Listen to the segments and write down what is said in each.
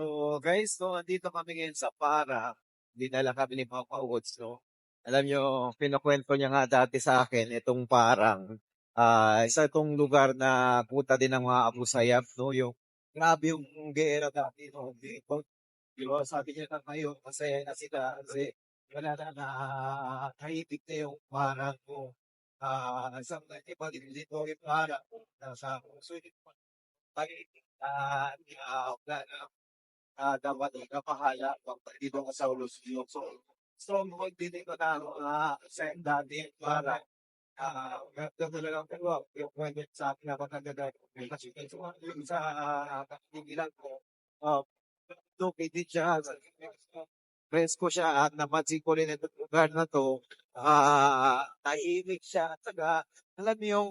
So guys, so andito kami ngayon sa Para. Dinala kami ni Papa Woods, no? Alam nyo, pinukwento niya nga dati sa akin, itong parang, ah isa itong lugar na puta din ng mga Abu Sayyaf, no? Yung, grabe yung gera dati, no? Di ba? Di ba? Sabi niya na ngayon, masaya na sila kasi wala na na kahibig na yung parang ko. Ah, isang iba din dito yung parang nasa puso yung pag-ibig na wala ah, dapat ikapahala pag dito ka sa niyo. So, stronghold din ito na mga sa dati para ah ganda talaga. Pero yung kwento sa akin na pagkaganda kasi yung sa kapigilan ko. Uh, din siya. Press ko siya at napansin ko rin itong lugar na to. Ah tahimik siya. At saka alam yung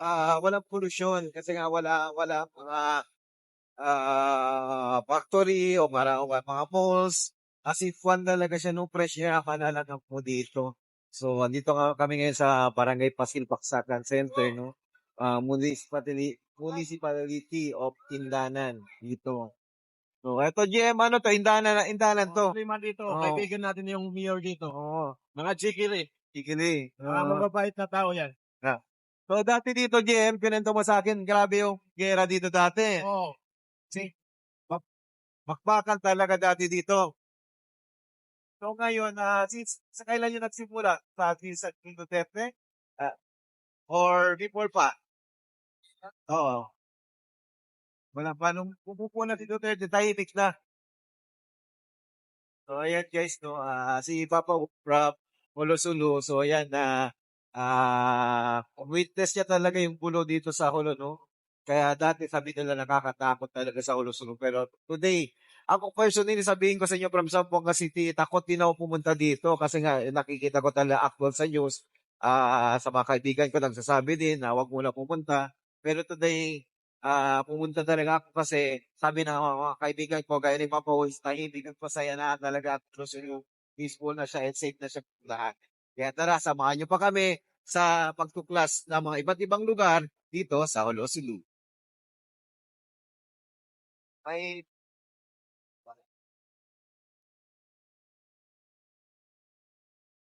ah walang pollution kasi nga wala wala mga ah factory o mga, o mga malls. As if one talaga siya nung fresh air ka nalagang mo dito. So, andito nga kami ngayon sa Barangay Pasil Paksakan Center, no? Ah, municipality, municipality of Tindanan dito. So, eto GM, ano to? Indanan, Indanan to. Lima dito, Oo. kaibigan natin yung mayor dito. Oo. Mga chikili. Ikili. Mga Ah. mababait na tao yan. so, dati dito, GM, pinento mo sa akin, grabe yung gera dito dati. Oo. Makbakan talaga dati dito. So ngayon, ah since sa kailan yung nagsimula? Sa sa King Duterte? Ah, or before pa? Oo. Wala pa nung pupupo na si Duterte, tahimik na. So ayan guys, no, ah si Papa Rob Molosulu, so ayan na ah witness niya talaga yung gulo dito sa Hulo, no? Kaya dati sabi nila nakakatakot talaga sa Hulo pero today, ako personally sabihin ko sa inyo from Zamboanga City, takot din ako pumunta dito kasi nga eh, nakikita ko talaga actual sa news. Ah, sa mga kaibigan ko nagsasabi din na wag muna pumunta. Pero today, ah pumunta talaga ako kasi sabi ng mga, kaibigan ko, gaya ni Papa Hoys, tahimik at masaya na talaga at yung peaceful na siya and safe na siya lahat. Kaya tara, samahan niyo pa kami sa pagtuklas ng mga iba't ibang lugar dito sa Holosulu. 哎